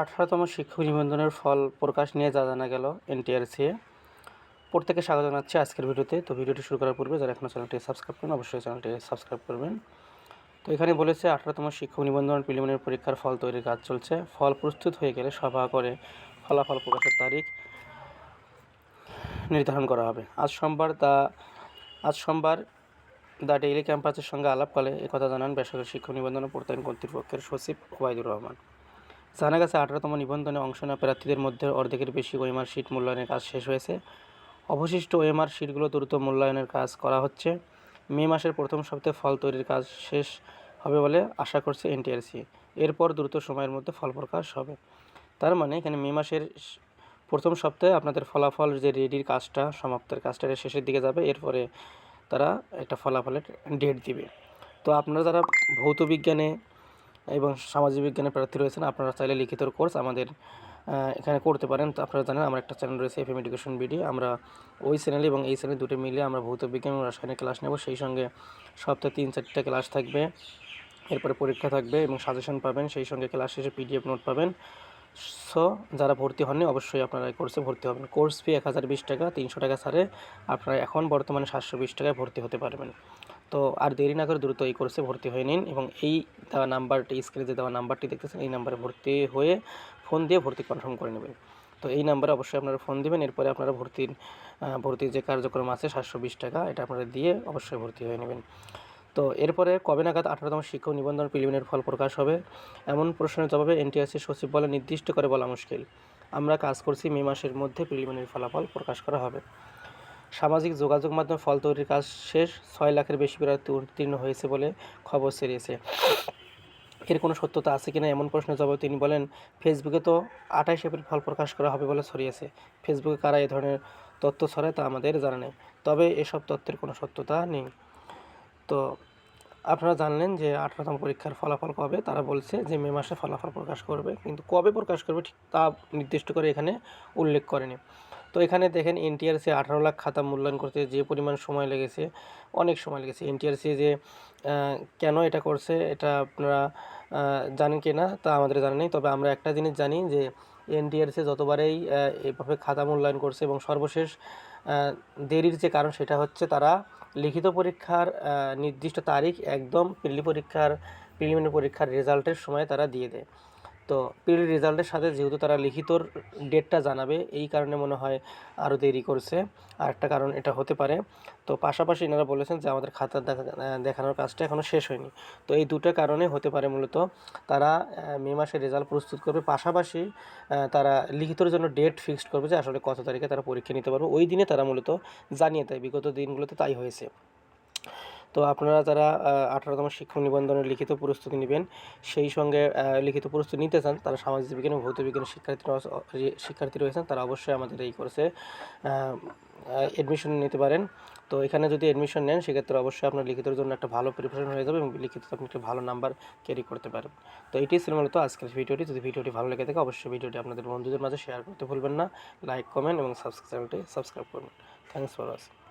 আঠারোতম শিক্ষক নিবন্ধনের ফল প্রকাশ নিয়ে যা জানা গেল এনটিআরসি প্রত্যেকে স্বাগত জানাচ্ছি আজকের ভিডিওতে। তো ভিডিওটি শুরু করার পূর্বে যারা এখনও চ্যানেলটি সাবস্ক্রাইব করেন অবশ্যই চ্যানেলটি সাবস্ক্রাইব করবেন। তো এখানে বলেছে, আঠারোতম শিক্ষক নিবন্ধন প্রিলিমিনারি পরীক্ষার ফল তৈরির কাজ চলছে। ফল প্রস্তুত হয়ে গেলে সভা করে ফলাফল প্রকাশের তারিখ নির্ধারণ করা হবে। আজ সোমবার দা, আজ সোমবার দ্য ডেইলি ক্যাম্পাসের সঙ্গে আলাপকালে একথা জানান বেসরকারি শিক্ষক নিবন্ধন প্রত্যয়ন কর্তৃপক্ষের সচিব ওবায়দুর রহমান। জানা গেছে আঠারোতম নিবন্ধনে অংশ নেওয়া প্রার্থীদের মধ্যে অর্ধেকের বেশি ওএমআর শিট মূল্যায়নের কাজ শেষ হয়েছে। অবশিষ্ট ওএমআর শিটগুলো দ্রুত মূল্যায়নের কাজ করা হচ্ছে। মে মাসের প্রথম সপ্তাহে ফল তৈরির কাজ শেষ হবে বলে আশা করছে এনটিআরসি। এরপর দ্রুত সময়ের মধ্যে ফল প্রকাশ হবে। তার মানে এখানে মে মাসের প্রথম সপ্তাহে আপনাদের ফলাফল যে রেডির কাজটা, সমাপ্তের কাজটা শেষের দিকে যাবে। এরপরে তারা একটা ফলাফলের ডেট দিবে। তো আপনারা যারা ভৌত বিজ্ঞানে এবং সামাজিক বিজ্ঞানে প্রার্থী রয়েছেন। আপনারা চাইলে লিখিত কোর্স আমাদের এখানে করতে পারেন। তো আপনারা জানেন, আমার একটা চ্যানেল রয়েছে এফএম এডুকেশন বিডি আমরা ওই চ্যানেল এবং এই চ্যানেল দুটো মিলিয়ে আমরা ভৌত বিজ্ঞান এবং রাসায়নিক ক্লাস নেব। সেই সঙ্গে সপ্তাহে তিন চারটে ক্লাস থাকবে। এরপরে পরীক্ষা থাকবে এবং সাজেশন পাবেন। সেই সঙ্গে ক্লাস শেষে পিডিএফ নোট পাবেন। সো যারা ভর্তি হননি, অবশ্যই আপনারা এই কোর্সে ভর্তি হবেন। কোর্স ফি এক হাজার বিশ টাকা, তিনশো টাকা ছাড়ে আপনারা এখন বর্তমানে সাতশো বিশ টাকায় ভর্তি হতে পারবেন। তো আর দেরি না করে দ্রুত এই কোর্সে ভর্তি হয়ে নিন এবং এই দেওয়া নাম্বারটি স্ক্রিনে যে দেওয়া নাম্বারটি দেখতেছেন, এই নাম্বারে ভর্তি হয়ে ফোন দিয়ে ভর্তি কনফার্ম করে নেবেন। তো এই নাম্বারে অবশ্যই আপনারা ফোন দেবেন, এরপরে আপনারা ভর্তির ভর্তির যে কার্যক্রম আছে সাতশো বিশ টাকা, এটা আপনারা দিয়ে অবশ্যই ভর্তি হয়ে নেবেন। তো এরপরে কবে নাগাদ আঠারোতম শিক্ষক নিবন্ধন প্রিলিমিনারি ফল প্রকাশ হবে? এমন প্রশ্নের জবাবে এনটিআরসি সচিব বলে নির্দিষ্ট করে বলা মুশকিল। আমরা কাজ করছি মে মাসের মধ্যে প্রিলিমিনারি ফলাফল প্রকাশ করা হবে। সামাজিক যোগাযোগ মাধ্যমে ফল তৈরির কাজ শেষ, ছয় লাখের বেশি প্রার্থী উত্তীর্ণ হয়েছে বলে খবর ছড়িয়েছে। এর কোনো সত্যতা আছে কিনা এমন প্রশ্নের জবাবে তিনি বলেন, ফেসবুকে তো আঠাশ এপ্রিল ফল প্রকাশ করা হবে বলে ছড়িয়েছে। ফেসবুকে কারা এ ধরনের তথ্য ছড়ায় তা আমাদের জানা নেই। তবে এসব তথ্যের কোনো সত্যতা নেই। তো আপনারা জানলেন যে আঠারোতম পরীক্ষার ফলাফল কবে? তারা বলছে যে মে মাসে ফলাফল প্রকাশ করবে। কিন্তু কবে প্রকাশ করবে ঠিক তা নির্দিষ্ট করে এখানে উল্লেখ করেনি। তো এখানে দেখেন এনটিআরসি আঠারো লাখ খাতা মূল্যায়ন করতে যে পরিমাণ সময় লেগেছে, অনেক সময় লেগেছে। এনটিআরসি যে কেন এটা করছে এটা আপনারা জানেন কি না তা আমাদের জানা নেই। তবে আমরা একটা জিনিস জানি যে এনটিআরসি যতবারেই এভাবে খাতা মূল্যায়ন করছে এবং সর্বশেষ দেরির যে কারণ সেটা হচ্ছে তারা লিখিত পরীক্ষার নির্দিষ্ট তারিখ একদম প্রিলি পরীক্ষার প্রিলিমিনারি পরীক্ষার রেজাল্টের সময় তারা দিয়ে দেয়। তো প্রিলি রেজাল্টের সাথে যেহেতু তারা লিখিতর ডেটটা জানাবে, এই কারণে মনে হয় আরও দেরি করছে। আর একটা কারণ এটা হতে পারে। তো পাশাপাশি এনারা বলেছেন যে আমাদের খাতা দেখা, দেখানোর কাজটা এখনও শেষ হয়নি। তো এই দুটো কারণে হতে পারে মূলত তারা মে মাসে রেজাল্ট প্রস্তুত করবে। পাশাপাশি তারা লিখিতর জন্য ডেট ফিক্সড করবে যে আসলে কত তারিখে তারা পরীক্ষা নিতে পারবে। ওই দিনে তারা মূলত জানিয়ে দেয়। বিগত দিনগুলোতে তাই হয়েছে। তো আপনারা যারা আঠারোতম শিক্ষক নিবন্ধনের লিখিত প্রস্তুতি নেবেন, সেই সঙ্গে লিখিত প্রস্তুতি নিতে চান, তারা সামাজিক বিজ্ঞান এবং ভৌত বিজ্ঞানের শিক্ষার্থীরা যে শিক্ষার্থী রয়েছেন, তারা অবশ্যই আমাদের এই কোর্সে অ্যাডমিশন নিতে পারেন। তো এখানে যদি এডমিশন নেন, সেক্ষেত্রে অবশ্যই আপনার লিখিতের জন্য একটা ভালো প্রিপারেশন হয়ে যাবে এবং লিখিত আপনি একটা ভালো নাম্বার ক্যারি করতে পারেন। তো এটাই ছিল মূলত আজকের ভিডিওটি। যদি ভিডিওটি ভালো লেগে থাকে, অবশ্যই ভিডিওটি আপনাদের বন্ধুদের মাঝে শেয়ার করতে ভুলবেন না। লাইক কমেন্ট এবং সাবস্ক্রাইব চ্যানেলটি সাবস্ক্রাইব করবেন থ্যাংকস ফর ওয়াচিং